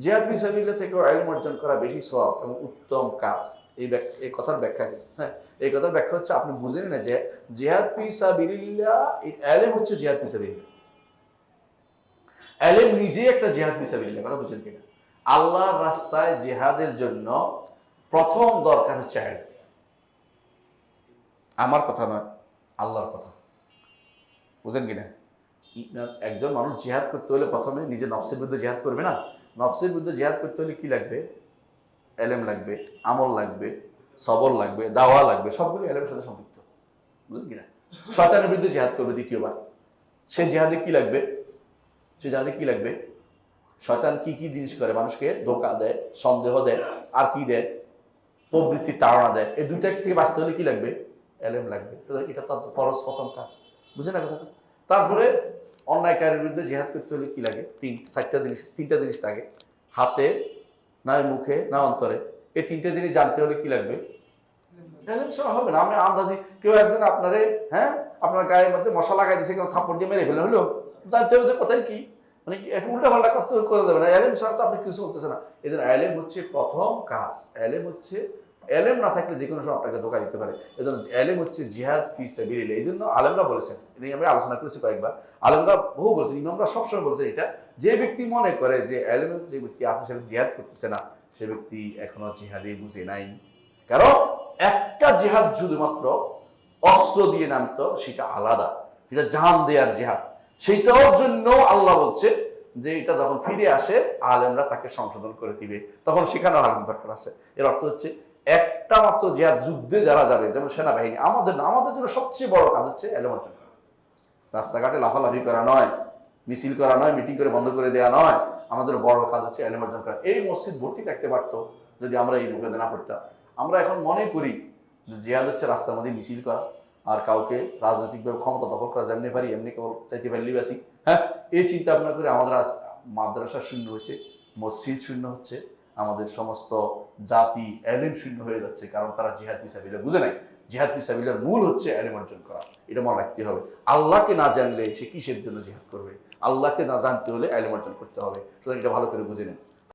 জিহাদ ফিসাবিল্লা থেকেও এলম অর্জন করা বেশি সব এবং উত্তম কাজ। এই এই কথার ব্যাখ্যা? হ্যাঁ এই কথার ব্যাখ্যা হচ্ছে আপনি বুঝেন না যে জিহাদ ফিসাবিল্লা এলেম হচ্ছে জিহাদ ফিসাবিল্লা এলেম নিজেই একটা জিহাদ ফিসাবিল্লা কথা বুঝেন কিনা? আল্লাহর রাস্তায় জিহাদের জন্য প্রথম দরকার হচ্ছে এলেম আমার কথা নয়, আল্লাহর কথা। বুঝেন কিনা? একজন মানুষ জিহাদ করতে হলে প্রথমে নিজের নফসের বিরুদ্ধে জিহাদ করবে না। নফসের বিরুদ্ধে জিহাদ করতে হলে কি লাগবে? এলেম লাগবে, আমল লাগবে, সবর লাগবে, দাওয়া লাগবে সবগুলো এলেমের সাথে সম্পৃক্ত। বুঝলেন কিনা শয়তানের বিরুদ্ধে জিহাদ করবে দ্বিতীয়বার। সে জেহাদে কি লাগবে? সে জেহাদে কি লাগবে? শয়তান কি কি জিনিস করে? মানুষকে ধোকা দেয়, সন্দেহ দেয়, আর কি দেয়? প্রবৃত্তির তাড়না দেয়। এই দুইটা থেকে বাঁচতে হলে কি লাগবে? এলেম লাগবে। এটা তো ফরজ প্রথম কাজ। বুঝে না কথাটা? তারপরে অন্যায়কারের বিরুদ্ধে জিহাদ করতে হলে কি লাগে? তিন, চারটা জিনিস, তিনটা জিনিস লাগে। হাতে, না মুখে, না অন্তরে। এই তিনটা জিনিস জানতে হলে কি লাগবে? এলেম ছাড়া হবে না। আমি আন্দাজি কেউ একজন আপনারে হ্যাঁ আপনার গায়ের মধ্যে মশলা লাগাই দিছে, কেউ থাপ্পড় দিয়ে মেরে ফেলে হলো? জানতে হবে কোথায় কি? মানে একটু উল্টা পাল্টা করতে করা যাবে না। এলেম ছাড়া তো আপনি কিছু করতেছে না। এই জন্য এলেম হচ্ছে প্রথম কাজ। এলেম হচ্ছে এলেম না থাকলে যে কোনো সময় আপনাকে ধোকা দিতে পারে। এই জন্য এলেম হচ্ছে জিহাদ ফি সাবিলিল্লাহ। এই জন্য আলেমরা বলেছেন, এটা আমি আলোচনা করেছি কয়েকবার। আলেমরা বহু বলেছেন, ইমামরা সবসময় বলেছেন এটা। যে ব্যক্তি মনে করে যে এলেম যে ব্যক্তি আছে, সে জিহাদ করতেছে না, সে ব্যক্তি এখনও জিহাদে বুঝে নাই। কারণ একটা জিহাদ শুধুমাত্র অস্ত্র দিয়ে নামতো, সেটা আলাদা। সেটা জান দেয়ার জিহাদ। সেইটার জন্য আল্লাহ বলছে যে এটা যখন ফিরে আসে, আলেমরা তাকে সংশোধন করে দিবে। তখন সেখানে আলেম দরকার আছে। এর অর্থ হচ্ছে একটা মাত্র জিহাদ যুদ্ধে যারা যাবে, যেমন সেনাবাহিনী, আমাদের না, আমাদের জন্য সবচেয়ে বড় কাজ হচ্ছে এলেম করা রাস্তাঘাটে লাফালাফি করা নয়, মিছিল করা নয়, মিটিং করে বন্ধ করে দেওয়া নয়, আমাদের বড় কাজ হচ্ছে এলেম করা এই মসজিদ ভর্তি থাকতে পারতো যদি আমরা এই বিপদে না পড়তাম। আমরা এখন মনে করি যে জিহাদ হচ্ছে রাস্তার মধ্যে মিছিল করা, আর কাউকে রাজনৈতিকভাবে ক্ষমতা দখল করা, যেমনি পারি, এমনি কেবল চাইতে পারলেই বাসি। হ্যাঁ এই চিন্তা ভাবনা করে আমাদের আজ মাদ্রাসা শূন্য হয়েছে, মসজিদ শূন্য হচ্ছে আমাদের সমস্ত জাতি এলিম শূন্য হয়ে যাচ্ছে, কারণ তারা জিহাদ মিসাবিলা বুঝে নাই। জিহাদ মিসাবিলার মূল হচ্ছে এলিম অর্জন করা, এটা মনে রাখতে হবে। আল্লাহকে না জানলে সে কিসের জন্য জিহাদ করবে? আল্লাহকে না জানতে হলে এলিম অর্জন করতে হবে। সুতরাং এটা ভালো করে বুঝে নেন।